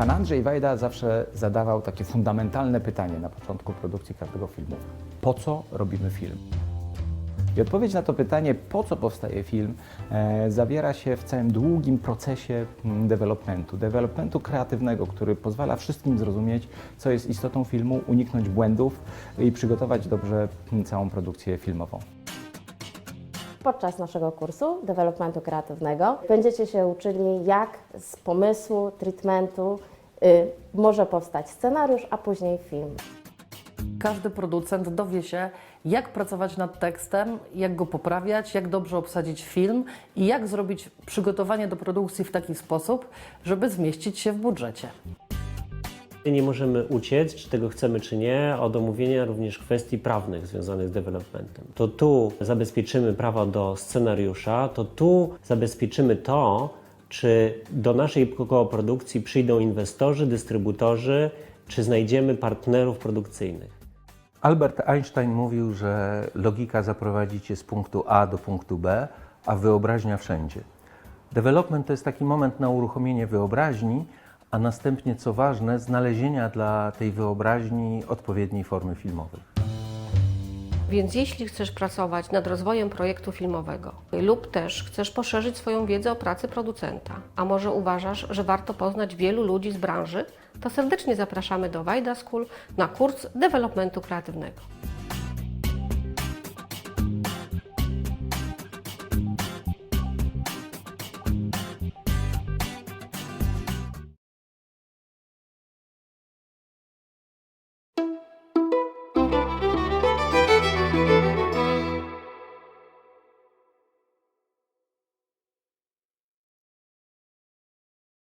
Pan Andrzej Wajda zawsze zadawał takie fundamentalne pytanie na początku produkcji każdego filmu. Po co robimy film? I odpowiedź na to pytanie, po co powstaje film, e, zawiera się w całym długim procesie mm, developmentu, developmentu kreatywnego, który pozwala wszystkim zrozumieć, co jest istotą filmu, uniknąć błędów i przygotować dobrze mm, całą produkcję filmową. Podczas naszego kursu developmentu kreatywnego będziecie się uczyli, jak z pomysłu, treatmentu może powstać scenariusz, a później film. Każdy producent dowie się, jak pracować nad tekstem, jak go poprawiać, jak dobrze obsadzić film i jak zrobić przygotowanie do produkcji w taki sposób, żeby zmieścić się w budżecie. Nie możemy uciec, czy tego chcemy, czy nie, od omówienia również kwestii prawnych związanych z developmentem. To tu zabezpieczymy prawa do scenariusza, to tu zabezpieczymy to, czy do naszej koprodukcji przyjdą inwestorzy, dystrybutorzy, czy znajdziemy partnerów produkcyjnych. Albert Einstein mówił, że logika zaprowadzi cię z punktu A do punktu B, a wyobraźnia wszędzie. Development to jest taki moment na uruchomienie wyobraźni, a następnie, co ważne, znalezienia dla tej wyobraźni odpowiedniej formy filmowej. Więc jeśli chcesz pracować nad rozwojem projektu filmowego lub też chcesz poszerzyć swoją wiedzę o pracy producenta, a może uważasz, że warto poznać wielu ludzi z branży, to serdecznie zapraszamy do Wajda School na kurs developmentu kreatywnego.